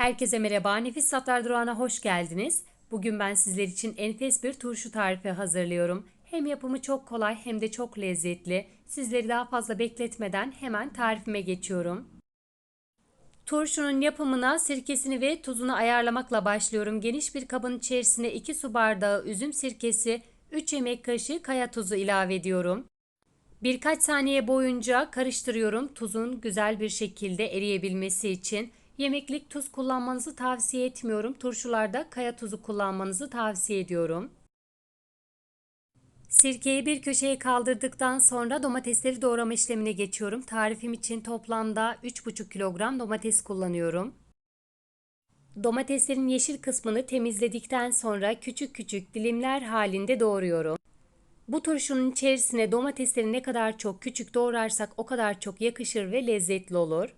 Herkese merhaba. Nefis Tatlar Durağı'na hoş geldiniz. Bugün ben sizler için enfes bir turşu tarifi hazırlıyorum. Hem yapımı çok kolay hem de çok lezzetli. Sizleri daha fazla bekletmeden hemen tarifime geçiyorum. Turşunun yapımına sirkesini ve tuzunu ayarlamakla başlıyorum. Geniş bir kabın içerisine 2 su bardağı üzüm sirkesi, 3 yemek kaşığı kaya tuzu ilave ediyorum. Birkaç saniye boyunca karıştırıyorum tuzun güzel bir şekilde eriyebilmesi için. Yemeklik tuz kullanmanızı tavsiye etmiyorum. Turşularda kaya tuzu kullanmanızı tavsiye ediyorum. Sirkeyi bir köşeye kaldırdıktan sonra domatesleri doğrama işlemine geçiyorum. Tarifim için toplamda 3,5 kilogram domates kullanıyorum. Domateslerin yeşil kısmını temizledikten sonra küçük küçük dilimler halinde doğruyorum. Bu turşunun içerisine domatesleri ne kadar çok küçük doğrarsak o kadar çok yakışır ve lezzetli olur.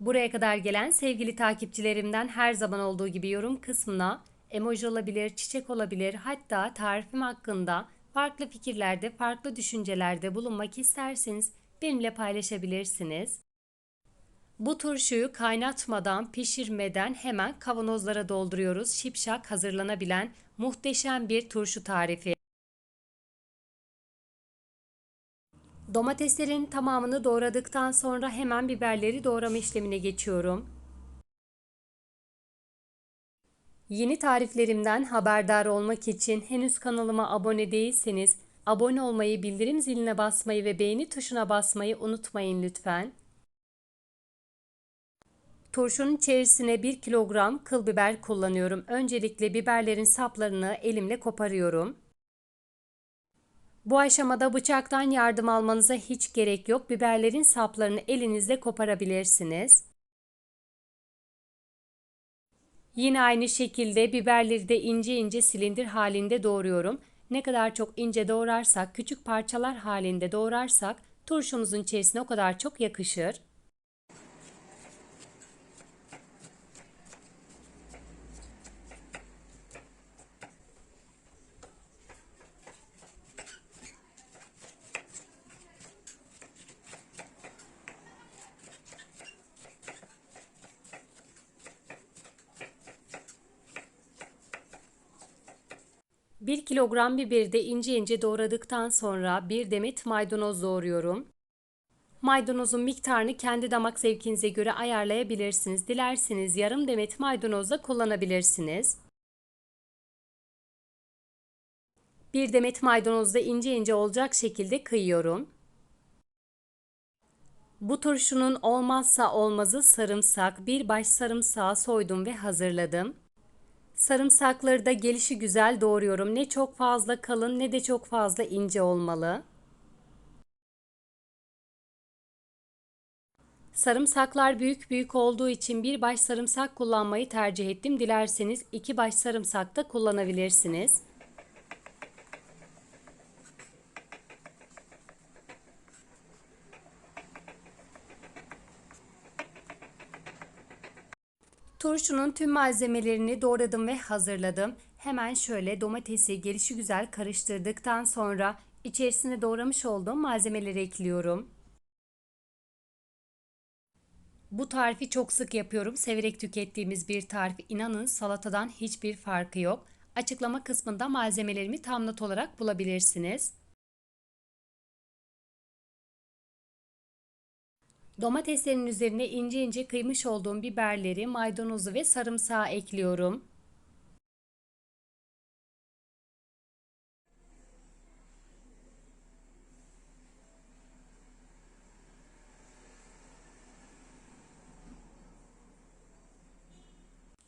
Buraya kadar gelen sevgili takipçilerimden her zaman olduğu gibi yorum kısmına emoji olabilir, çiçek olabilir, hatta tarifim hakkında farklı fikirlerde, farklı düşüncelerde bulunmak isterseniz benimle paylaşabilirsiniz. Bu turşuyu kaynatmadan, pişirmeden hemen kavanozlara dolduruyoruz. Şipşak hazırlanabilen muhteşem bir turşu tarifi. Domateslerin tamamını doğradıktan sonra hemen biberleri doğrama işlemine geçiyorum. Yeni tariflerimden haberdar olmak için henüz kanalıma abone değilseniz abone olmayı, bildirim ziline basmayı ve beğeni tuşuna basmayı unutmayın lütfen. Turşunun içerisine 1 kilogram kıl biber kullanıyorum. Öncelikle biberlerin saplarını elimle koparıyorum. Bu aşamada bıçaktan yardım almanıza hiç gerek yok. Biberlerin saplarını elinizle koparabilirsiniz. Yine aynı şekilde biberleri de ince ince silindir halinde doğruyorum. Ne kadar çok ince doğrarsak, küçük parçalar halinde doğrarsak turşumuzun içerisine o kadar çok yakışır. Bir kilogram biberi de ince ince doğradıktan sonra bir demet maydanoz doğruyorum. Maydanozun miktarını kendi damak zevkinize göre ayarlayabilirsiniz. Dilerseniz yarım demet maydanoz da kullanabilirsiniz. Bir demet maydanozu da ince ince olacak şekilde kıyıyorum. Bu turşunun olmazsa olmazı sarımsak. Bir baş sarımsağı soydum ve hazırladım. Sarımsakları da gelişi güzel doğruyorum. Ne çok fazla kalın ne de çok fazla ince olmalı. Sarımsaklar büyük büyük olduğu için bir baş sarımsak kullanmayı tercih ettim. Dilerseniz iki baş sarımsak da kullanabilirsiniz. Turşunun tüm malzemelerini doğradım ve hazırladım. Hemen şöyle domatesi gelişi güzel karıştırdıktan sonra içerisine doğramış olduğum malzemeleri ekliyorum. Bu tarifi çok sık yapıyorum. Severek tükettiğimiz bir tarif. İnanın salatadan hiçbir farkı yok. Açıklama kısmında malzemelerimi tam not olarak bulabilirsiniz. Domateslerin üzerine ince ince kıymış olduğum biberleri, maydanozu ve sarımsağı ekliyorum.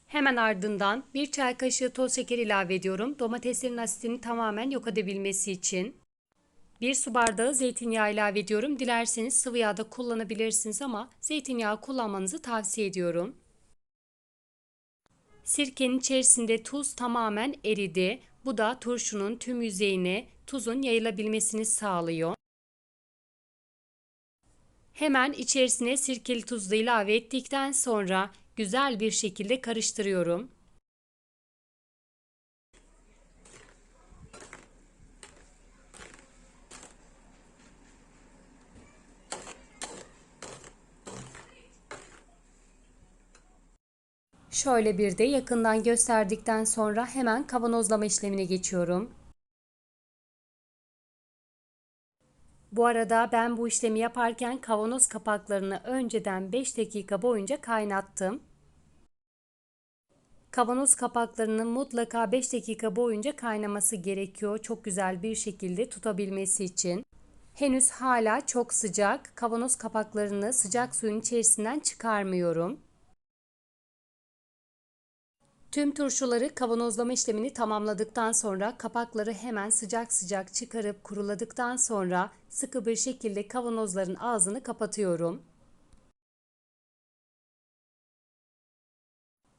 Hemen ardından bir çay kaşığı toz şeker ilave ediyorum. Domateslerin asitini tamamen yok edebilmesi için. 1 su bardağı zeytinyağı ilave ediyorum. Dilerseniz sıvı yağ da kullanabilirsiniz ama zeytinyağı kullanmanızı tavsiye ediyorum. Sirkenin içerisinde tuz tamamen eridi. Bu da turşunun tüm yüzeyine tuzun yayılabilmesini sağlıyor. Hemen içerisine sirkeli tuzla ilave ettikten sonra güzel bir şekilde karıştırıyorum. Şöyle bir de yakından gösterdikten sonra hemen kavanozlama işlemine geçiyorum. Bu arada ben bu işlemi yaparken kavanoz kapaklarını önceden 5 dakika boyunca kaynattım. Kavanoz kapaklarının mutlaka 5 dakika boyunca kaynaması gerekiyor çok güzel bir şekilde tutabilmesi için. Henüz hala çok sıcak. Kavanoz kapaklarını sıcak suyun içerisinden çıkarmıyorum. Tüm turşuları kavanozlama işlemini tamamladıktan sonra kapakları hemen sıcak sıcak çıkarıp kuruladıktan sonra sıkı bir şekilde kavanozların ağzını kapatıyorum.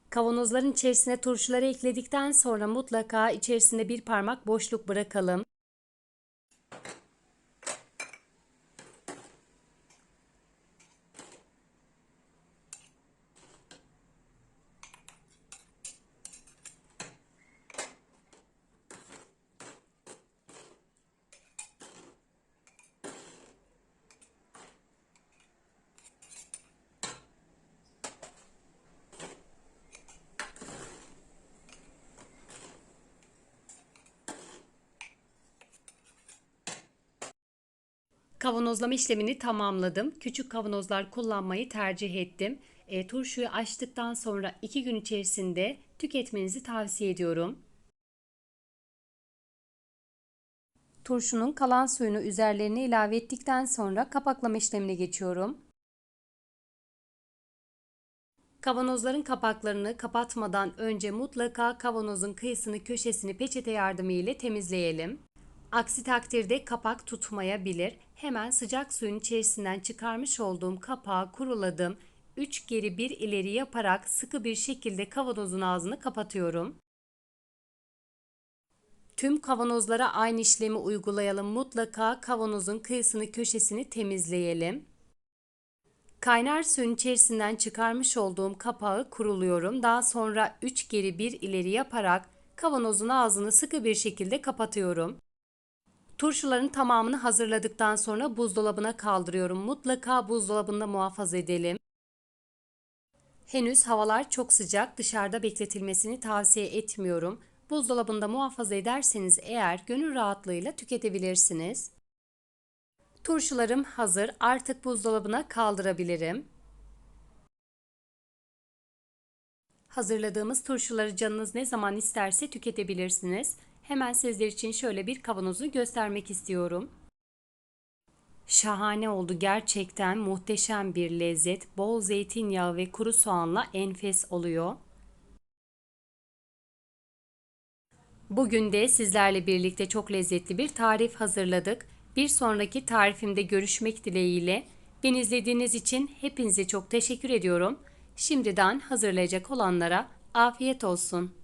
Kavanozların içerisine turşuları ekledikten sonra mutlaka içerisinde bir parmak boşluk bırakalım. Kavanozlama işlemini tamamladım. Küçük kavanozlar kullanmayı tercih ettim. E, turşuyu açtıktan sonra 2 gün içerisinde tüketmenizi tavsiye ediyorum. Turşunun kalan suyunu üzerlerine ilave ettikten sonra kapaklama işlemine geçiyorum. Kavanozların kapaklarını kapatmadan önce mutlaka kavanozun kıyısını köşesini peçete yardımı ile temizleyelim. Aksi takdirde kapak tutmayabilir. Hemen sıcak suyun içerisinden çıkarmış olduğum kapağı kuruladım. 3 geri 1 ileri yaparak sıkı bir şekilde kavanozun ağzını kapatıyorum. Tüm kavanozlara aynı işlemi uygulayalım. Mutlaka kavanozun kıyısını köşesini temizleyelim. Kaynar suyun içerisinden çıkarmış olduğum kapağı kuruluyorum. Daha sonra 3 geri 1 ileri yaparak kavanozun ağzını sıkı bir şekilde kapatıyorum. Turşuların tamamını hazırladıktan sonra buzdolabına kaldırıyorum. Mutlaka buzdolabında muhafaza edelim. Henüz havalar çok sıcak, dışarıda bekletilmesini tavsiye etmiyorum. Buzdolabında muhafaza ederseniz eğer gönül rahatlığıyla tüketebilirsiniz. Turşularım hazır. Artık buzdolabına kaldırabilirim. Hazırladığımız turşuları canınız ne zaman isterse tüketebilirsiniz. Hemen sizler için şöyle bir kavanozu göstermek istiyorum. Şahane oldu gerçekten muhteşem bir lezzet. Bol zeytinyağı ve kuru soğanla enfes oluyor. Bugün de sizlerle birlikte çok lezzetli bir tarif hazırladık. Bir sonraki tarifimde görüşmek dileğiyle. Beni izlediğiniz için hepinize çok teşekkür ediyorum. Şimdiden hazırlayacak olanlara afiyet olsun.